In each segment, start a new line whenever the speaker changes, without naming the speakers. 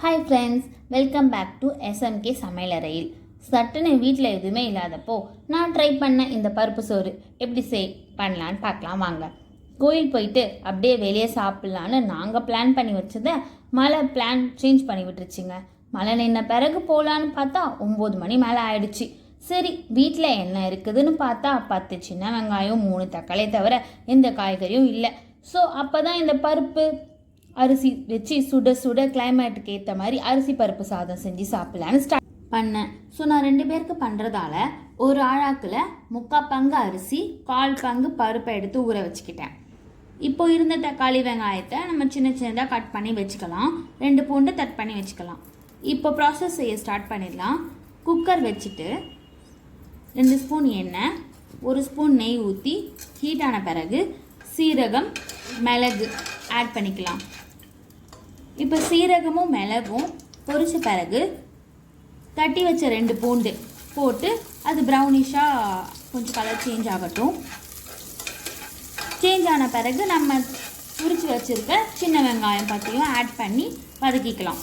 Hi friends welcome back to SMK சமையலறையில். சட்டுன்னு வீட்டில் எதுவுமே இல்லாதப்போ நான் ட்ரை பண்ண இந்த பருப்பு சோறு எப்படி செய் பண்ணலான்னு பார்க்கலாம் வாங்க. கோயில் போயிட்டு அப்படியே வெளியே சாப்பிட்லான்னு நாங்கள் பிளான் பண்ணி வச்சதை மழை பிளான் சேஞ்ச் பண்ணி விட்டுருச்சுங்க. மழை நின்ன பிறகு போகலான்னு பார்த்தா ஒம்பது மணி மேலே ஆயிடுச்சு. சரி வீட்டில் என்ன இருக்குதுன்னு பார்த்தா பத்து சின்ன வெங்காயம் மூணு தக்காளியை தவிர எந்த காய்கறியும் இல்லை. ஸோ அப்போ தான் இந்த பருப்பு அரிசி வச்சு சுட சுட கிளைமேட்டுக்கு ஏற்ற மாதிரி அரிசி பருப்பு சாதம் செஞ்சு சாப்பிடலான்னு ஸ்டார்ட் பண்ணேன். ஸோ நான் ரெண்டு பேருக்கு பண்ணுறதால ஒரு ஆழாக்கில் முக்கால் பங்கு அரிசி கால் பங்கு பருப்பை எடுத்து ஊற வச்சுக்கிட்டேன். இப்போ இருந்த தக்காளி வெங்காயத்தை நம்ம சின்ன சின்னதாக கட் பண்ணி வச்சுக்கலாம். ரெண்டு பூண்டு கட் பண்ணி வச்சுக்கலாம். இப்போ ப்ராசஸ் செய்ய ஸ்டார்ட் பண்ணிடலாம். குக்கர் வச்சுட்டு ரெண்டு ஸ்பூன் எண்ணெய் ஒரு ஸ்பூன் நெய் ஊற்றி ஹீட்டான பிறகு சீரகம் மிளகு ஆட் பண்ணிக்கலாம். இப்போ சீரகமும் மிளகும் பொரிச்ச பிறகு தட்டி வச்ச ரெண்டு பூண்டு போட்டு அது ப்ரௌனிஷாக கொஞ்சம் கலர் சேஞ்ச் ஆகட்டும். சேஞ்ச் ஆன பிறகு நம்ம உரிச்சு வச்சுருக்க சின்ன வெங்காயம் பற்றியும் ஆட் பண்ணி வதக்கிக்கலாம்.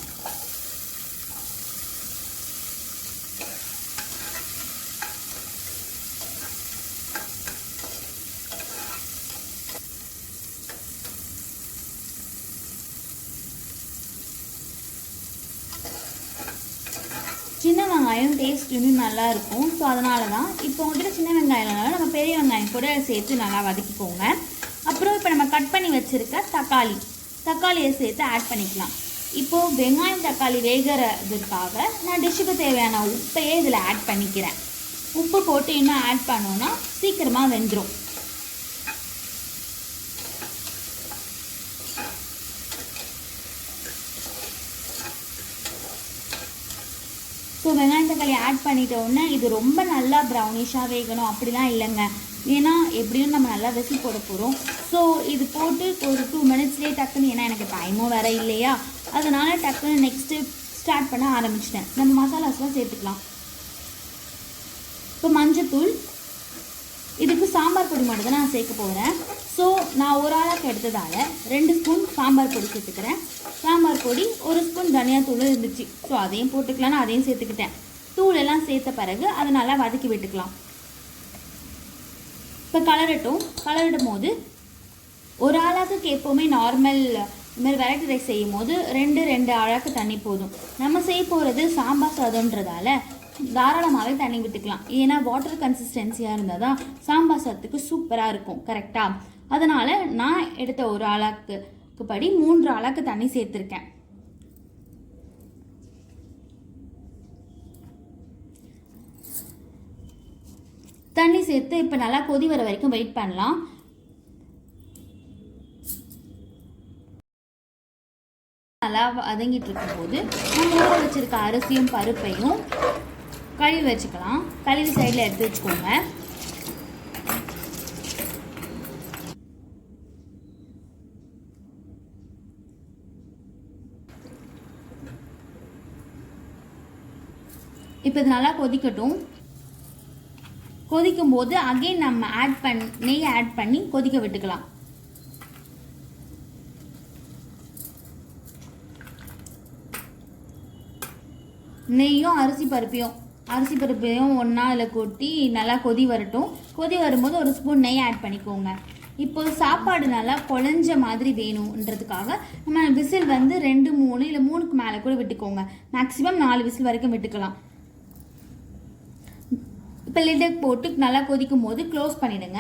சின்ன வெங்காயம் டேஸ்ட் இன்னும் நல்லா இருக்கும் ஸோ அதனால தான் இப்போ வந்துட்டு சின்ன வெங்காயம் இல்லைனாலும் நம்ம பெரிய வெங்காயம் கூட சேர்த்து நல்லா வதக்கிக்கோங்க. அப்புறம் இப்போ நம்ம கட் பண்ணி வச்சுருக்க தக்காளி. தக்காளியை சேர்த்து ஆட் பண்ணிக்கலாம். இப்போது வெங்காயம் தக்காளி வேகிறதுக்காக நான் டிஷ்ஷுக்கு தேவையான உப்பையே இதில் ஆட் பண்ணிக்கிறேன். உப்பு போட்டு இன்னும் ஆட் பண்ணோன்னா சீக்கிரமாக வெந்துடும் ஸோ வெங்காயம் தக்காளி ஆட் பண்ணிட்ட உடனே இது ரொம்ப நல்லா ப்ரௌனிஷாக வேகணும். அப்படிலாம் இல்லைங்க. ஏன்னா எப்படியும் நம்ம நல்லா விசில் போட போகிறோம் ஸோ இது போட்டு ஒரு டூ மினிட்ஸ்லேயே டக்குன்னு ஏன்னா எனக்கு டைமும் வேற இல்லையா? அதனால டக்குன்னு நெக்ஸ்ட்டு ஸ்டார்ட் பண்ண ஆரம்பிச்சிட்டேன். நம்ம மசாலாஸ்லாம் சேர்த்துக்கலாம். இப்போ மஞ்சத்தூள். இதுக்கு சாம்பார் பொடி மட்டும் தான் நான் சேர்க்க போகிறேன் ஸோ நான் ஒரு ஆளாக்கு எடுத்ததால் ரெண்டு ஸ்பூன் சாம்பார் பொடி சேர்த்துக்கிறேன். சாம்பார் பொடி ஒரு ஸ்பூன் தனியாத்தூள் இருந்துச்சு. ஸோ அதையும் போட்டுக்கலான்னு அதையும் சேர்த்துக்கிட்டேன். தூள் எல்லாம் சேர்த்த பிறகு அதை நல்லா வதக்கி விட்டுக்கலாம். இப்போ கலரட்டும். கலரிடும் போது ஒரு ஆளாக்கு எப்போவுமே நார்மல் இதுமாதிரி வெரைட்டி ரைஸ் செய்யும் போது ரெண்டு ரெண்டு அழகு தண்ணி போதும். நம்ம செய்ய போகிறது சாம்பார் சாதம்ன்றதால தாராளமாகவே தண்ணி விட்டுக்கலாம். ஏன்னா வாட்டர் கன்சிஸ்டன்சியாக இருந்தால் தான் சாம்பார் சாதத்துக்கு சூப்பராக இருக்கும். கரெக்டாக அதனால் நான் எடுத்த ஒரு ஆளாக்கு படி மூன்று ஆளாக்கு தண்ணி சேர்த்துருக்கேன். தண்ணி சேர்த்து இப்போ நல்லா கொதி வர வரைக்கும் வெயிட் பண்ணலாம். நல்லா வதங்கிட்டு இருக்கும்போது நம்ம ஊற அரிசியும் பருப்பையும் கழுவி வச்சுக்கலாம். கழுவி சைடில் எடுத்து வச்சுக்கோங்க. இப்போ இது நல்லா கொதிக்கட்டும். கொதிக்கும் போது அகைன் நம்ம ஆட் பண் நெய் ஆட் பண்ணி கொதிக்க விட்டுக்கலாம். நெய்யும் அரிசி பருப்பையும் அரிசி பருப்பையும் ஒன்றா அதில் கொட்டி நல்லா கொதி வரட்டும். கொதி வரும்போது ஒரு ஸ்பூன் நெய் ஆட் பண்ணிக்கோங்க. இப்போ சாப்பாடு நல்லா குழஞ்ச மாதிரி வேணுன்றதுக்காக நம்ம விசில் வந்து ரெண்டு மூணு இல்லை மூணுக்கு மேலே கூட விட்டுக்கோங்க. மேக்ஸிமம் நாலு விசில் வரைக்கும் விட்டுக்கலாம். இப்போ லிட்டை போட்டு நல்லா கொதிக்கும் போது க்ளோஸ் பண்ணிவிடுங்க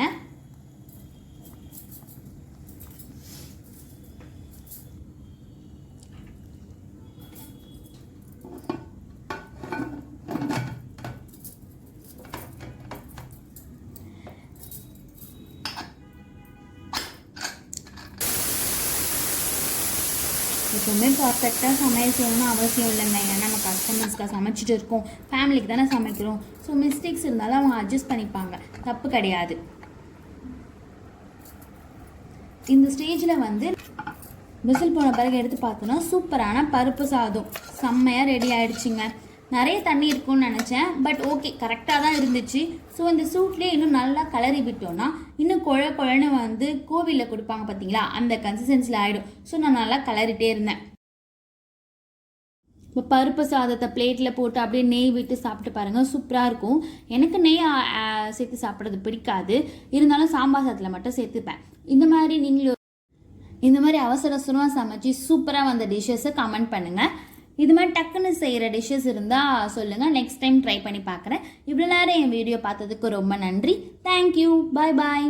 எப்போவுமே பர்ஃபெக்டாக சமையல் செய்யணும்னு அவசியம் இல்லைங்க ஏன்னா நம்ம கஸ்டமர்ஸ்க்காக சமைச்சிட்டு இருக்கோம் ஃபேமிலிக்கு தானே சமைக்கிறோம் ஸோ மிஸ்டேக்ஸ் இருந்தாலும் அவங்க அட்ஜஸ்ட் பண்ணிப்பாங்க தப்பு கிடையாது இந்த ஸ்டேஜில் வந்து விசில் போன பிறகு எடுத்து பார்த்தோன்னா சூப்பரான பருப்பு சாதம் செம்மையாக ரெடி ஆகிடுச்சிங்க நிறைய தண்ணி இருக்கும்னு நினச்சேன். பட் ஓகே கரெக்டாக தான் இருந்துச்சு. ஸோ இந்த சூட்லேயே இன்னும் நல்லா கலரி விட்டோன்னா இன்னும் குழ குழன்னு வந்து கோவிலில் கொடுப்பாங்க பார்த்தீங்களா அந்த கன்சிஸ்டன்சியில் ஆகிடும் ஸோ நான் நல்லா கலரிட்டே இருந்தேன். இப்போ பருப்பு சாதத்தை பிளேட்டில் போட்டு அப்படியே நெய் விட்டு சாப்பிட்டு பாருங்கள் சூப்பராக இருக்கும். எனக்கு நெய் சேர்த்து சாப்பிட்றது பிடிக்காது. இருந்தாலும் சாம்பார் சாதத்தில் மட்டும் சேர்த்துப்பேன். இந்த மாதிரி நீங்களும் இந்த மாதிரி அவசர அவசரமாக சமைச்சு சூப்பராக வந்த டிஷ்ஷஸை கமெண்ட் பண்ணுங்கள் இது மாதிரி டக்குன்னு செய்கிற டிஷ்ஷஸ் இருந்தால் சொல்லுங்கள் நெக்ஸ்ட் டைம் ட்ரை பண்ணி பார்க்குறேன் இவ்வளோ நேரம் என் வீடியோ பார்த்ததுக்கு ரொம்ப நன்றி. தேங்க்யூ பாய் பாய்